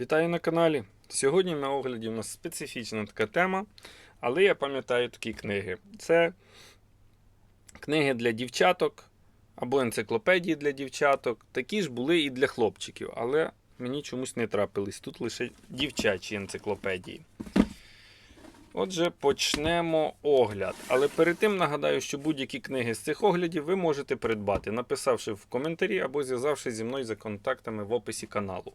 Вітаю на каналі. Сьогодні на огляді у нас специфічна така тема, але я пам'ятаю такі книги. Це книги для дівчаток або енциклопедії для дівчаток. Такі ж були і для хлопчиків, але мені чомусь не трапились. Тут лише дівчачі енциклопедії. Отже, почнемо огляд. Але перед тим нагадаю, що будь-які книги з цих оглядів ви можете придбати, написавши в коментарі або зв'язавшись зі мною за контактами в описі каналу.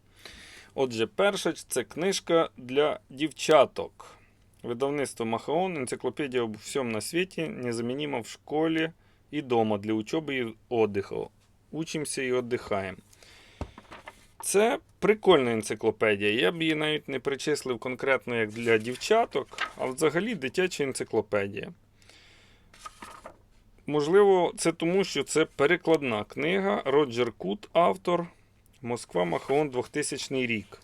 Отже, перша це книжка для дівчаток. Видавництво Махаон, енциклопедія обо всьому на світі, незамінима в школі і дома для учоби і отдиху. Учимося і віддихаємо. Це прикольна енциклопедія. Я б її навіть не причислив конкретно як для дівчаток, а взагалі дитяча енциклопедія. Можливо, це тому, що це перекладна книга. Роджер Кут, автор. Москва Махаон 2000 рік.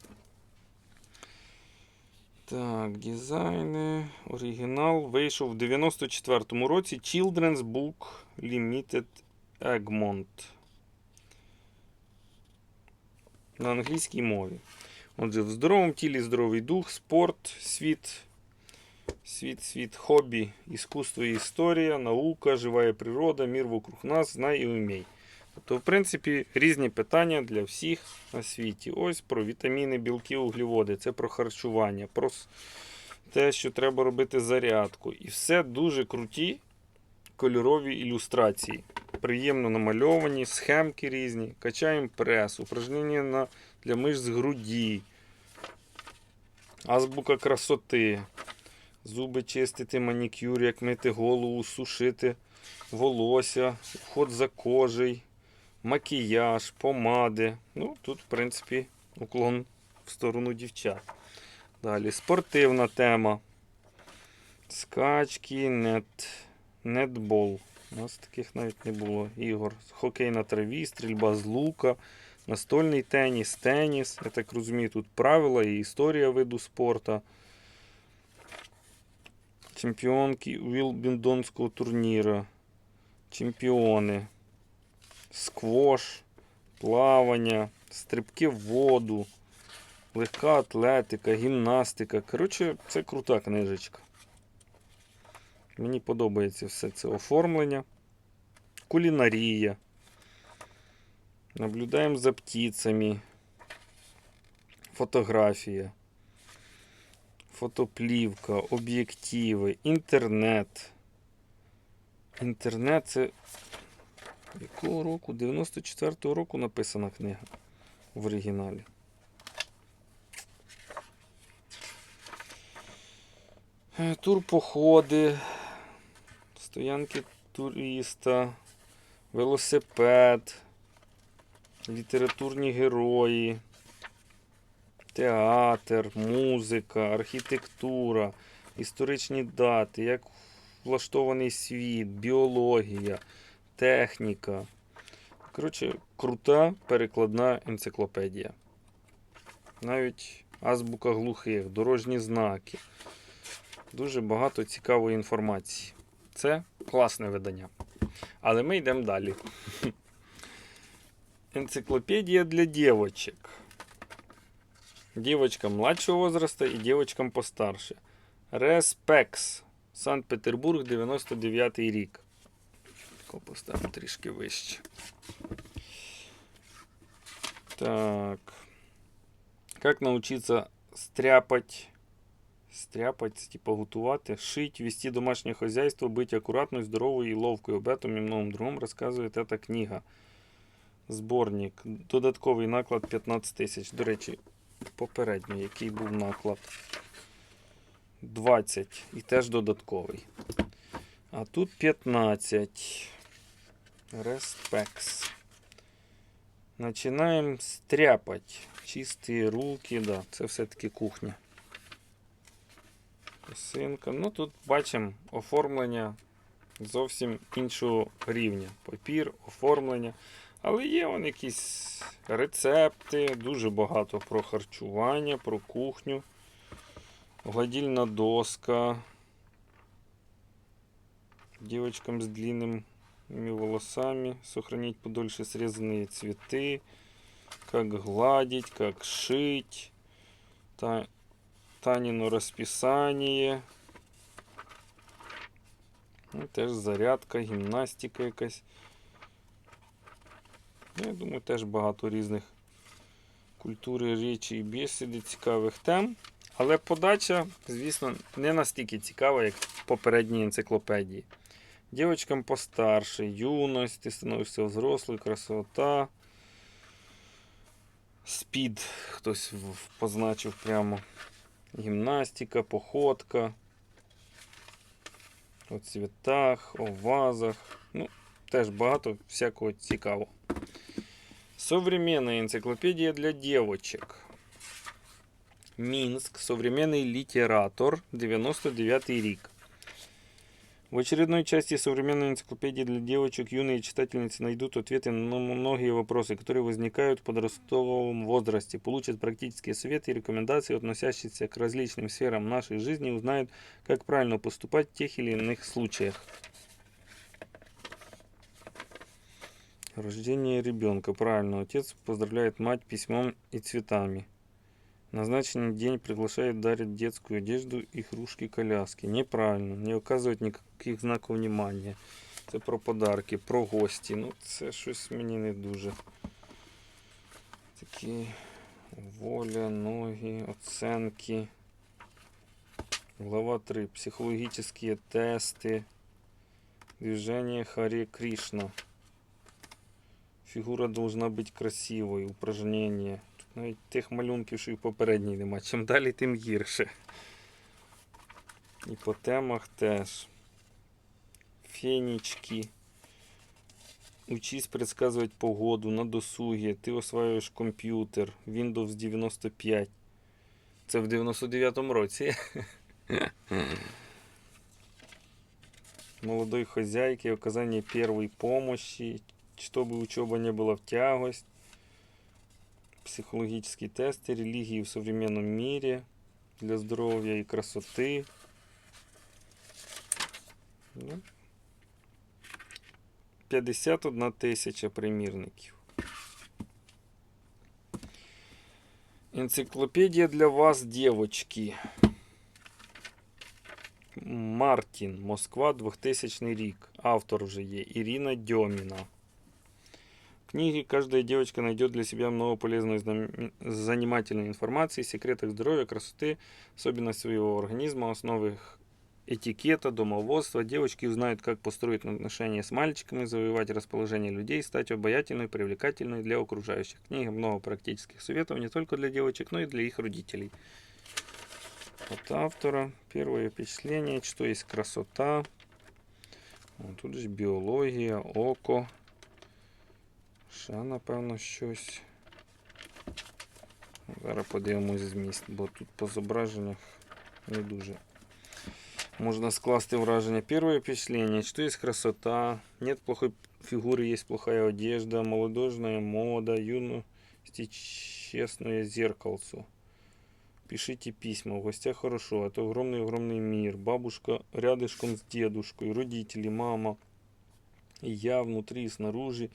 Так, дизайни. Оригінал вийшов в 94-му році. Children's Book Limited Egmont. На англійській мові. Отже, в здоровому тілі здоровий дух, спорт, світ, світ, світ, хобі, іскусство і історія, наука, жива природа, мір вокруг нас, знай і умій. Тобто, в принципі, різні питання для всіх на світі. Ось про вітаміни, білки, углеводи, це про харчування, про те, що треба робити зарядку. І все дуже круті кольорові ілюстрації. Приємно намальовані, схемки різні. Качаємо прес, упражнення на, для мишць груді, азбука красоти, зуби чистити, манікюр, як мити голову, сушити волосся, уход за кожей, макіяж, помади. Ну, тут, в принципі, уклон в сторону дівчат. Далі спортивна тема. Скачки, нет, нетбол. У нас таких навіть не було ігор. Хокей на траві, стрільба з лука, настольний теніс, теніс. Я так розумію, тут правила і історія виду спорту. Чемпіонки Вілбіндонського турніру. Чемпіони. Сквош, плавання, стрибки в воду, легка атлетика, гімнастика. Коротше, це крута книжечка. Мені подобається все це оформлення. Кулінарія. Наблюдаємо за птицями. Фотографія. Фотоплівка, об'єктиви, інтернет. Інтернет це якого року? 94-го року написана книга в оригіналі. Е, Турпоходи, стоянки туриста, велосипед, літературні герої, театр, музика, архітектура, історичні дати, як влаштований світ, біологія, техніка. Коротше, крута перекладна енциклопедія. Навіть азбука глухих, дорожні знаки. Дуже багато цікавої інформації. Це класне видання. Але ми йдемо далі. Енциклопедія для дівочок. Дівочкам младшого возраста і дівочкам постарше. Респекс. Санкт-Петербург, 99 рік. Тако поставимо трішки вище. Так. Как научиться стряпать. Стряпать, типа готувати, шить, вести домашнє хозяйство, бути акуратною, здоровою і ловкою. Об этом і многом другом розказує ця книга. Зборник. Додатковий наклад 15 тисяч. До речі, попередньо, який був наклад? 20 і теж додатковий. А тут 15. Респекс. Починаємо стряпати. Чисті руки, да, це все-таки кухня. Косинка. Ну тут бачимо оформлення зовсім іншого рівня. Папір, оформлення. Але є вон якісь рецепти, дуже багато про харчування, про кухню. Гладильна доска. Девочкам с длинными волосами. Сохранить подольше срезанные цветы. Как гладить, как шить. Та... Таніно розписання. Ну, теж зарядка, гімнастика якась. Ну, Я думаю, теж багато різних культури, речі і бесіди, цікавих тем. Але подача, звісно, не настільки цікава, як в попередній енциклопедії. Дівчатам постарше, юність, ти становишся взрослий, красота. Спід хтось в- позначив прямо. Гімнастика, походка. У цвітах, о вазах. Ну, теж багато всякого цікавого. Современная энциклопедия для девочек. Минск. Современный литератор. 99 рик. В очередной части современной энциклопедии для девочек юные читательницы найдут ответы на многие вопросы, которые возникают в подростковом возрасте, получат практические советы и рекомендации, относящиеся к различным сферам нашей жизни, и узнают, как правильно поступать в тех или иных случаях. Рождение ребенка. Правильно. Отец поздравляет мать письмом и цветами. Назначенный день приглашает дарить детскую одежду, игрушки, коляски. Неправильно. Не оказують ніяких знаків внимання. Це про подарки, про гості. Ну, це щось мені не дуже. Такі воля, ноги, оценки. Глава 3. Психологические тесты. Движение Харе Кришна. Фігура должна бути красивою, упражнення. Навіть тих малюнків, що і попередній нема. Чим далі, тим гірше. І по темах теж. Фенічки. Учись предсказувати погоду на досугі. Ти осваюєш комп'ютер. Windows 95. Це в 99-му році. Молодой хозяйке оказание первой помощи, чтобы учеба не была в тягость, психологические тесты, религии в современном мире для здоровья и красоты. Ну, 51 тисяча примірників. Енциклопедія для вас, девочки. Мартін, Москва, 2000 рік. Автор вже є. Ірина Дьоміна. Книге каждая девочка найдет для себя много полезной занимательной информации, секретах здоровья, красоты, особенностей своего организма, основах этикета, домоводства. Девочки узнают, как построить отношения с мальчиками, завоевать расположение людей, стать обаятельной, привлекательной для окружающих. В книге много практических советов не только для девочек, но и для их родителей. От автора. Первое впечатление, что есть красота. О, тут же біологія, око. Ще, напевно, щось. Зараз подивимось зміст, бо тут по зображеннях не дуже. Можна скласти враження. Первое впечатление, что есть красота, нет плохой фигуры, есть плохая одежда, молодежная мода, юности честное зеркальцо. Пишите письма, в гостях хорошо, это огромный-огромный мир. Бабушка рядышком с дедушкой, родители, мама. И я внутри снаружи.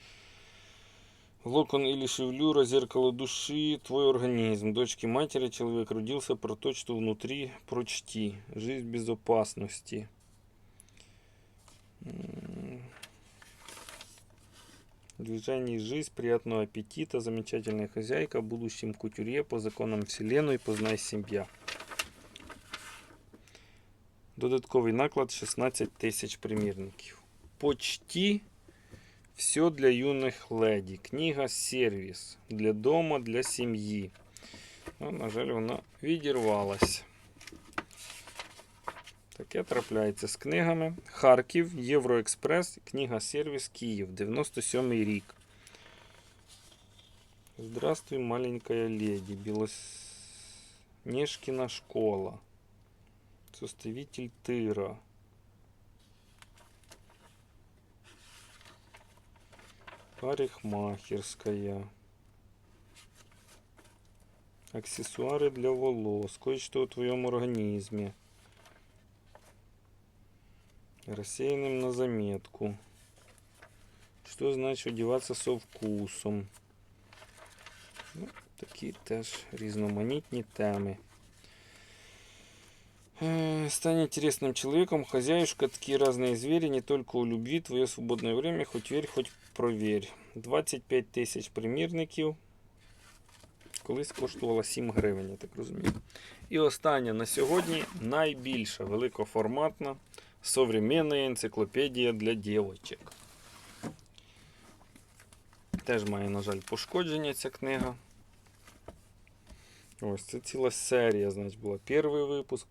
Локон или шевелюра, зеркало души, твой организм. Дочки матери, человек родился, про то, что внутри, прочти. Жизнь безопасности. Движение жизнь, приятного аппетита, замечательная хозяйка, будущем кутюрье, по законам вселенной, познай себя. Додатковий наклад 16 тисяч примірників. Почти все для юних леді. Книга сервіс для дома, для сім'ї. Ну, на жаль, вона відірвалась. Таке трапляється з книгами. Харків, Євроекспрес, книга сервіс Київ, 97 рік. Здравствуй, маленькая леди. Белоснежкина школа. Составитель тыра. Парикмахерская. Аксессуары для волос. Кое-что о твоем организме. Рассеянным на заметку. Що значить одіватися со вкусом? Ну, такі теж різноманітні теми. Э, Стань интересным человеком, хозяюшка, такие разные звери, не только у любви, твое свободное время, хоть верь, хоть провірь. 25 тисяч примірників. Колись коштувала 7 гривень, я так розумію. І остання на сьогодні найбільша великоформатна современна енциклопедія для дівчаток. Теж має, на жаль, пошкодження ця книга. Ось це ціла серія, значить, була. Перший випуск.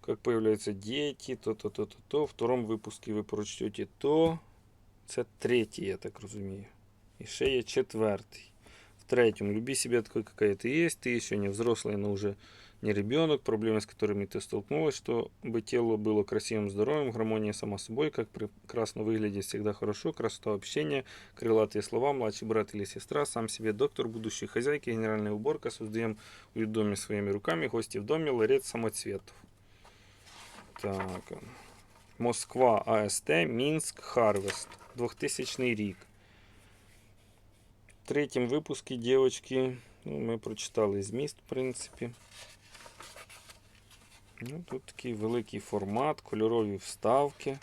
Как появляются дети, то-то, то-то, то. В втором выпуске ви прочтете то. Це третій, я так розумію. І ще є четвертий. В третьем. Люби себя такой, какая ты есть. Ты еще не взрослый, но уже не ребенок. Проблемы, с которыми ты столкнулась, чтобы тело было красивым, здоровым, гармония сама собой, как прекрасно выглядеть всегда хорошо, красота общения, крылатые слова, младший брат или сестра, сам себе доктор, будущей хозяйки, генеральная уборка, создаем уют в доме своими руками, гости в доме, ларец самоцветов. Так. Москва АСТ, Мінськ, Харвест. 2000 рік. В третьому випуску, дівчатки, ну, ми прочитали зміст, в принципі. Ну, тут такий великий формат, кольорові вставки.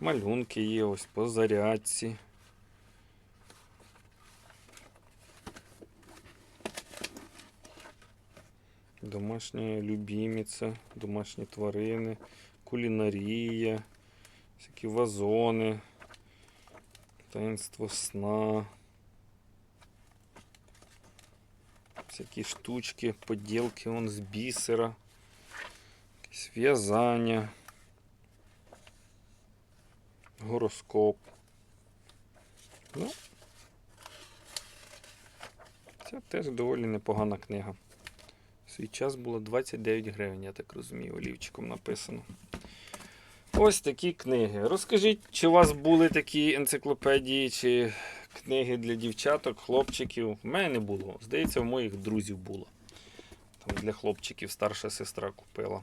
Малюнки є ось по зарядці. Домашня любімиця, домашні тварини, кулінарія, всякі вазони, таїнство сна, всякі штучки, поділки он з бісера, якісь в'язання, гороскоп. Ну, це теж доволі непогана книга. Свій час було 29 гривень, я так розумію, олівчиком написано. Ось такі книги. Розкажіть, чи у вас були такі енциклопедії, чи книги для дівчаток, хлопчиків? В мене не було. Здається, в моїх друзів було. Там для хлопчиків старша сестра купила.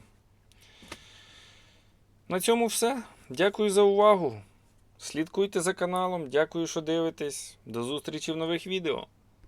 На цьому все. Дякую за увагу. Слідкуйте за каналом. Дякую, що дивитесь. До зустрічі в нових відео.